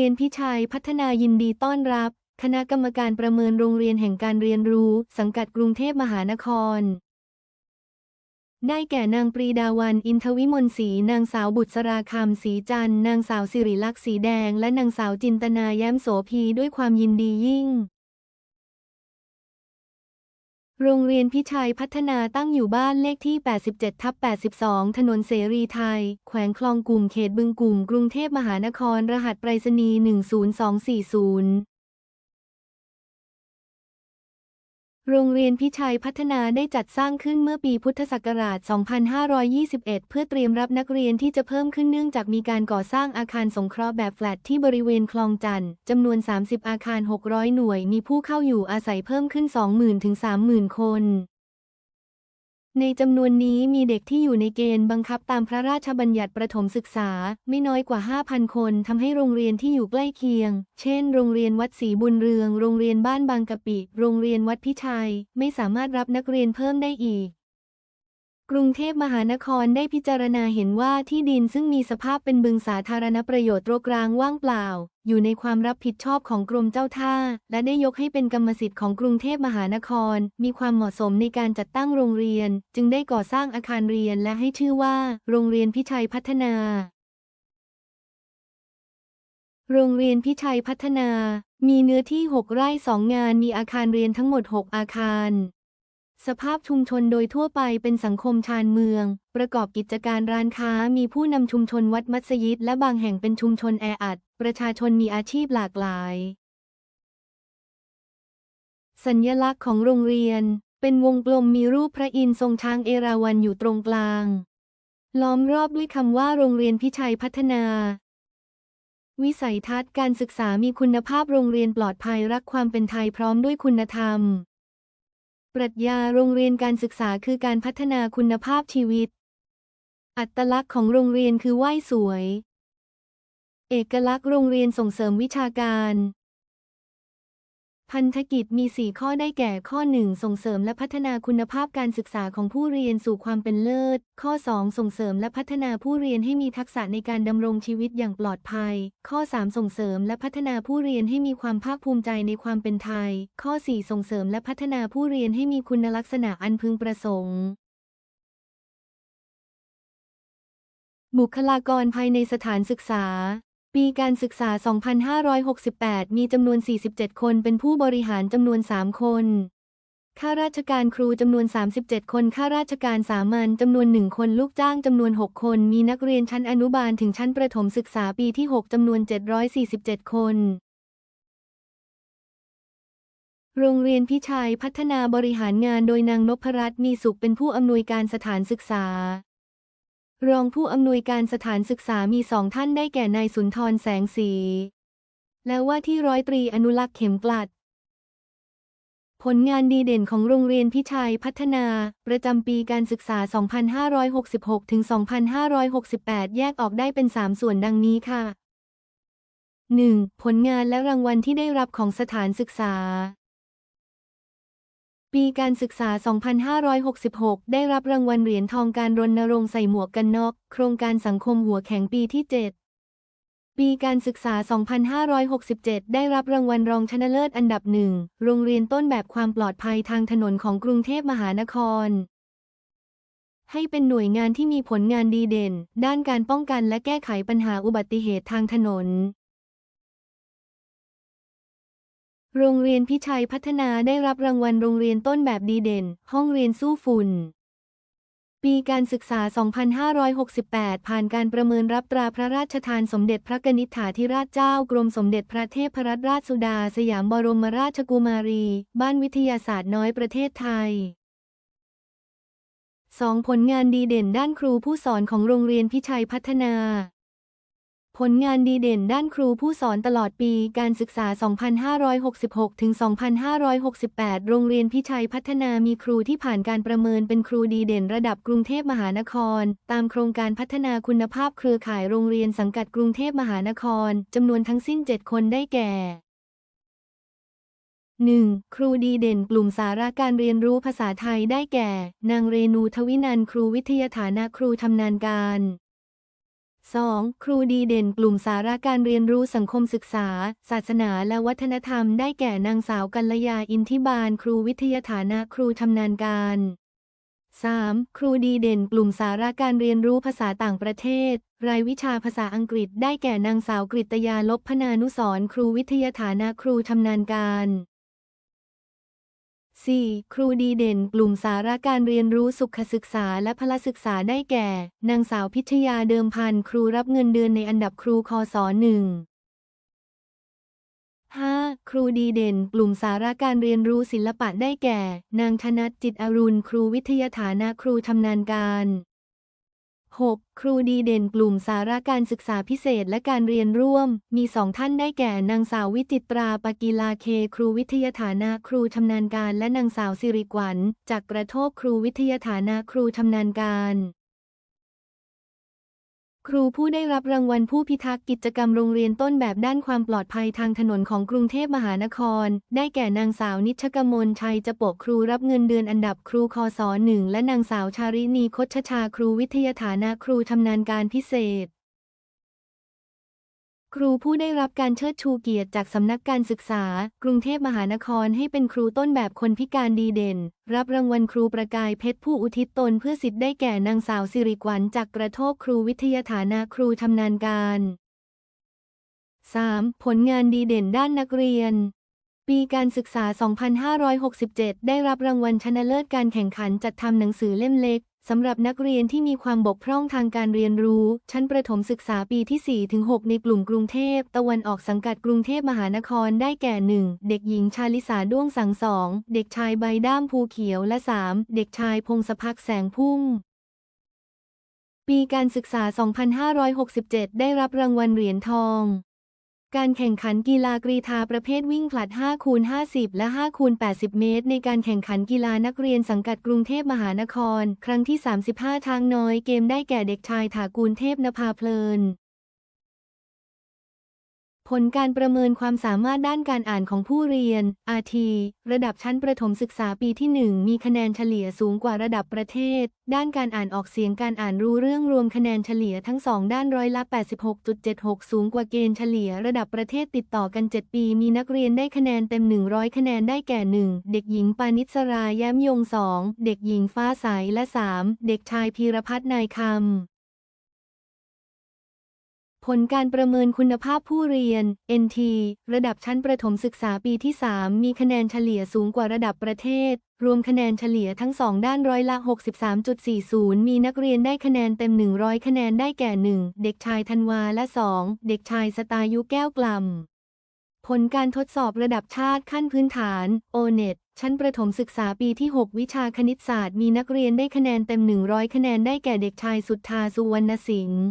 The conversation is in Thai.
รียนพิชัยพัฒนายินดีต้อนรับ คณะกรรมการประเมินโรงเรียนแห่งการเรียนรู้ สังกัดกรุงเทพมหานคร ได้แก่นางปรีดาวัน อินทวิมลศรีนางสาวบุตรราคำศรีจันทร์นางสาวสิริลักษณ์สีแดง และนางสาวจินตนาแย้มโสพีด้วยความยินดียิ่ง โรงเรียนพิชัยพัฒนาตั้งอยู่บ้านเลขที่ 87 ทับ 82 ถนนเสรีไทย แขวงคลองกลุ่มเขตบึงกลุ่ม กรุงเทพมหานคร รหัสไปรษณีย์ 10240 โรงเรียนพิชัยพัฒนาได้จัดสร้างขึ้นเมื่อปีพุทธศักราช 2521 เพื่อเตรียมรับนักเรียนที่จะเพิ่มขึ้นเนื่องจากมีการก่อสร้างอาคารสงเคราะห์แบบแฟลตที่บริเวณคลองจันทร์จำนวน 30 อาคาร 600 หน่วย มีผู้เข้าอยู่อาศัยเพิ่มขึ้น 20,000 ถึง 30,000 คน ในจำนวนนี้มีเด็กที่อยู่ในเกณฑ์บังคับตามพระราชบัญญัติประถมศึกษา ไม่น้อยกว่า 5,000 คนทำให้โรงเรียนที่อยู่ใกล้เคียง เช่น โรงเรียนวัดศรีบุญเรือง โรงเรียนบ้านบางกะปิ โรงเรียนวัดพิชัย ไม่สามารถรับนักเรียนเพิ่มได้อีก กรุงเทพมหานครได้พิจารณาเห็นว่าที่ดินซึ่งมีสภาพเป็นบึงสาธารณประโยชน์รกร้างว่างเปล่า อยู่ในความรับผิดชอบของกรมเจ้าท่า และได้ยกให้เป็นกรรมสิทธิ์ของกรุงเทพมหานคร มีความเหมาะสมในการจัดตั้งโรงเรียน จึงได้ก่อสร้างอาคารเรียนและให้ชื่อว่า โรงเรียนพิชัยพัฒนา โรงเรียนพิชัยพัฒนา มีเนื้อที่ 6 ไร่ 2 งาน มีอาคารเรียนทั้งหมด 6 อาคาร สภาพชุมชนโดยทั่วไปเป็นสังคมชานเมือง ประกอบกิจการร้านค้ามีผู้นำชุมชนวัดมัสยิด และบางแห่งเป็นชุมชนแออัด ประชาชนมีอาชีพหลากหลาย สัญลักษณ์ของโรงเรียน เป็นวงกลมมีรูปพระอินทร์ทรงช้างเอราวัณอยู่ตรงกลาง ล้อมรอบด้วยคำว่าโรงเรียนพิชัยพัฒนา วิสัยทัศน์การศึกษามีคุณภาพโรงเรียนปลอดภัยรักความเป็นไทยพร้อมด้วยคุณธรรม ปรัชญาโรงเรียนการศึกษาคือการพัฒนาคุณภาพชีวิต อัตลักษณ์ของโรงเรียนคือไหว้สวย เอกลักษณ์โรงเรียนส่งเสริมวิชาการ พันธกิจมี 4 ข้อได้แก่ ข้อ 1 ส่งเสริมและพัฒนาคุณภาพการศึกษาของผู้เรียนสู่ความเป็นเลิศ ข้อ 2 ส่งเสริมและพัฒนาผู้เรียนให้มีทักษะในการดำรงชีวิตอย่างปลอดภัย ข้อ 3 ส่งเสริมและพัฒนาผู้เรียนให้มีความภาคภูมิใจในความเป็นไทย ข้อ 4 ส่งเสริมและพัฒนาผู้เรียนให้มีคุณลักษณะอันพึงประสงค์บุคลากรภายในสถานศึกษา ปีการศึกษา 2568 มีจำนวน 47 คนเป็นผู้บริหารจำนวน 3 คน ข้าราชการครูจำนวน 37 คน ข้าราชการสามัญจำนวน 1 คน ลูกจ้างจำนวน 6 คน มีนักเรียนชั้นอนุบาลถึงชั้นประถมศึกษาปีที่ 6 จำนวน 747 คน โรงเรียนพิชัยพัฒนาบริหารงานโดยนางนพรัตน์มีสุขเป็นผู้อำนวยการสถานศึกษา รองผู้อำนวยการสถานศึกษามีสองท่านได้แก่นายสุนทรแสงสี และว่าที่ร้อยตรีอนุรักษ์เข็มกลัด ผลงานดีเด่นของโรงเรียนพิชัยพัฒนา ประจำปีการศึกษา 2566 ถึง 2568 แยกออกได้เป็น 3 ส่วนดังนี้ค่ะ 1. ผลงานและรางวัลที่ได้รับของสถานศึกษา ปีการศึกษา 2566 ได้รับรางวัลเหรียญทองการรณรงค์ใส่หมวกกันน็อก โครงการสังคมหัวแข็งปีที่ 7 ปีการศึกษา 2567 ได้รับรางวัลรองชนะเลิศอันดับหนึ่ง โรงเรียนต้นแบบความปลอดภัยทางถนนของกรุงเทพมหานคร ให้เป็นหน่วยงานที่มีผลงานดีเด่น ด้านการป้องกันและแก้ไขปัญหาอุบัติเหตุทางถนน โรงเรียนพิชัยพัฒนาได้รับรางวัลโรงเรียนต้นแบบดีเด่น ห้องเรียนสู้ฝุ่น ปีการศึกษา 2568 ผ่านการประเมินรับตราพระราชทานสมเด็จพระกนิษฐาธิราชเจ้ากรมสมเด็จพระเทพรัตนราชสุดา สยามบรมราชกุมารี บ้านวิทยาศาสตร์น้อยประเทศไทย 2. ผลงานดีเด่นด้านครูผู้สอนของโรงเรียนพิชัยพัฒนา ผลงานดีเด่นด้านครูผู้สอนตลอดปีการศึกษา 2566 ถึง 2568 โรงเรียนพิชัยพัฒนามีครูที่ผ่านการประเมินเป็นครูดีเด่นระดับกรุงเทพมหานคร ตามโครงการพัฒนาคุณภาพเครือข่ายโรงเรียนสังกัดกรุงเทพมหานคร จำนวนทั้งสิ้น 7 คนได้แก่ 1. ครูดีเด่นกลุ่มสาระการเรียนรู้ภาษาไทยได้แก่ นางเรนูทวินันท์ครูวิทยาฐานะครูชำนาญการ 2. ครูดีเด่นกลุ่มสาระการเรียนรู้สังคมศึกษา ศาสนาและวัฒนธรรมได้แก่นางสาวกัลยาอินทิบาล ครูวิทยาฐานะครูชำนาญการ 3. ครูดีเด่นกลุ่มสาระการเรียนรู้ภาษาต่างประเทศ รายวิชาภาษาอังกฤษได้แก่นางสาวกฤตยาลบพนานุสรครูวิทยาฐานะครูชำนาญการ 4. ครูดีเด่นกลุ่มสาระการเรียนรู้สุขศึกษาและพละศึกษาได้แก่ นางสาวพิชยาเดิมพันครูรับเงินเดือนในอันดับครูคศหนึ่ง 5. ครูดีเด่น กลุ่มสาระการเรียนรู้ศิลปะได้แก่ นางธนัทจิตอรุณ ครูวิทยาฐานะครูทำนานการ 6. ครูดีเด่นกลุ่มสาระการศึกษาพิเศษและการเรียนร่วม มีสองท่านได้แก่นางสาววิจิตราปกีลาเค ครูวิทยาฐานะครูชำนาญการและนางสาวสิริกวันจากกระโทกครูวิทยาฐานะครูชำนาญการ ครูผู้ได้รับรางวัลผู้พิทักษ์กิจกรรมโรงเรียนต้นแบบด้านความปลอดภัยทางถนนของกรุงเทพมหานคร ได้แก่นางสาวนิชกมลชัยจะปกครูรับเงินเดือนอันดับครูคศหนึ่งและนางสาวชารินีคชชาครูวิทยาฐานะครูชำนาญการพิเศษ ครูผู้ได้รับการเชิดชูเกียรติจากสำนักการศึกษา กรุงเทพมหานครให้เป็นครูต้นแบบคนพิการดีเด่น รับรางวัลครูประกายเพชรผู้อุทิศตนเพื่อสิทธิ์ได้แก่นางสาวสิริกวัญจากกระโทกครูวิทยาฐานะครูชำนาญการ 3. ผลงานดีเด่นด้านนักเรียน ปีการศึกษา 2567 ได้รับรางวัลชนะเลิศการแข่งขันจัดทำหนังสือเล่มเล็ก สำหรับนักเรียนที่มีความบกพร่องทางการเรียนรู้ ชั้นประถมศึกษาปีที่ 4-6 ในกลุ่มกรุงเทพ ตะวันออกสังกัดกรุงเทพมหานครได้แก่ 1. เด็กหญิงชาลิสาด้วงสังสอง เด็กชายใบด้ามภูเขียวและ 3. เด็กชายพงศพักแสงพุ่งปีการศึกษา 2567 ได้รับรางวัลเหรียญทอง การแข่งขันกีฬากรีธาประเภทวิ่งผลัด5คูณ50 และ5คูณ80 เมตร ในการแข่งขันกีฬานักเรียนสังกัดกรุงเทพมหานคร ครั้งที่ 35 ทางน้อยเกมได้แก่เด็กชายถากูลเทพนภาเพลิน ผลการประเมินความสามารถด้านการอ่านของผู้เรียน RT ระดับชั้นประถมศึกษาปีที่ 1 มีคะแนนเฉลี่ยสูงกว่าระดับประเทศ ด้านการอ่านออกเสียงการอ่านรู้เรื่องรวมคะแนนเฉลี่ยทั้งสองด้านร้อยละ86.76 สูงกว่าเกณฑ์เฉลี่ยระดับประเทศติดต่อกัน 7 ปี มีนักเรียนได้คะแนนเต็ม 100 คะแนนได้แก่ 1 เด็กหญิงปานิสราแย้มยง 2 เด็กหญิงฟ้าใสและ 3 เด็กชายพีรพัฒน์นายคำ ผลการประเมินคุณภาพผู้เรียน NT ระดับชั้นประถมศึกษาปีที่ 3 มีคะแนนเฉลี่ยสูงกว่าระดับประเทศ รวมคะแนนเฉลี่ยทั้งสองด้านร้อยละ 63.40 มีนักเรียนได้คะแนนเต็ม 100 คะแนนได้แก่ 1 เด็กชายธันวาและ 2 เด็กชายสตายุแก้วกล่ำ ผลการทดสอบระดับชาติขั้นพื้นฐาน O-NET ชั้นประถมศึกษาปีที่ 6 วิชาคณิตศาสตร์ มีนักเรียนได้คะแนนเต็ม 100 คะแนนได้แก่เด็กชายสุทธาสุวรรณสิงห์